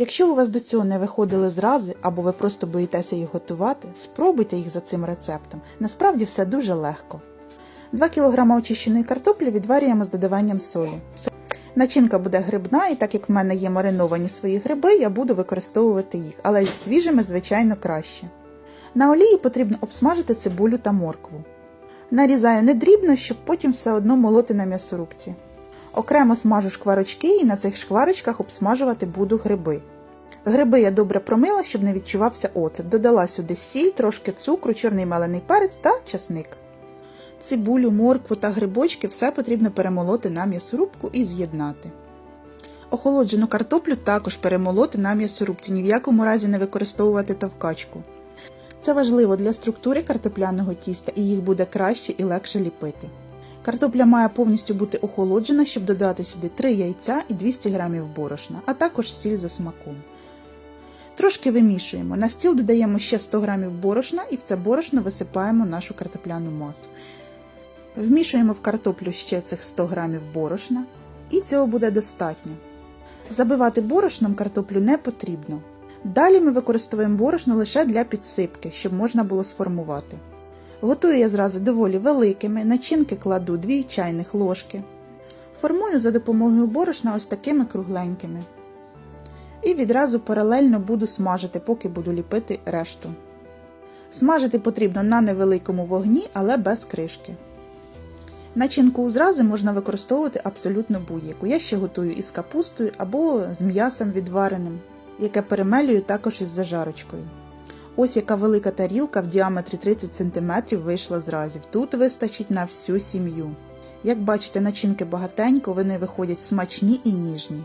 Якщо у вас до цього не виходили зрази або ви просто боїтеся їх готувати, спробуйте їх за цим рецептом. Насправді все дуже легко. 2 кг очищеної картоплі відварюємо з додаванням солі. Начинка буде грибна, і так як в мене є мариновані свої гриби, я буду використовувати їх, але з свіжими, звичайно, краще. На олії потрібно обсмажити цибулю та моркву. Нарізаю не дрібно, щоб потім все одно молоти на м'ясорубці. Окремо смажу шкварочки і на цих шкварочках обсмажувати буду гриби. Гриби я добре промила, щоб не відчувався оцет. Додала сюди сіль, трошки цукру, чорний мелений перець та часник. Цибулю, моркву та грибочки все потрібно перемолоти на м'ясорубку і з'єднати. Охолоджену картоплю також перемолоти на м'ясорубці, ні в якому разі не використовувати товкачку. Це важливо для структури картопляного тіста і їх буде краще і легше ліпити. Картопля має повністю бути охолоджена, щоб додати сюди 3 яйця і 200 г борошна, а також сіль за смаком. Трошки вимішуємо. На стіл додаємо ще 100 г борошна і в це борошно висипаємо нашу картопляну масу. Вмішуємо в картоплю ще цих 100 г борошна, і цього буде достатньо. Забивати борошном картоплю не потрібно. Далі ми використовуємо борошно лише для підсипки, щоб можна було сформувати. Готую я зразу доволі великими, начинки кладу 2 чайних ложки. Формую за допомогою борошна ось такими кругленькими. І відразу паралельно буду смажити, поки буду ліпити решту. Смажити потрібно на невеликому вогні, але без кришки. Начинку у зрази можна використовувати абсолютно будь-яку. Я ще готую із капустою або з м'ясом відвареним, яке перемелюю також із зажарочкою. Ось яка велика тарілка в діаметрі 30 см вийшла зразів. Тут вистачить на всю сім'ю. Як бачите, начинки багатенько, вони виходять смачні і ніжні.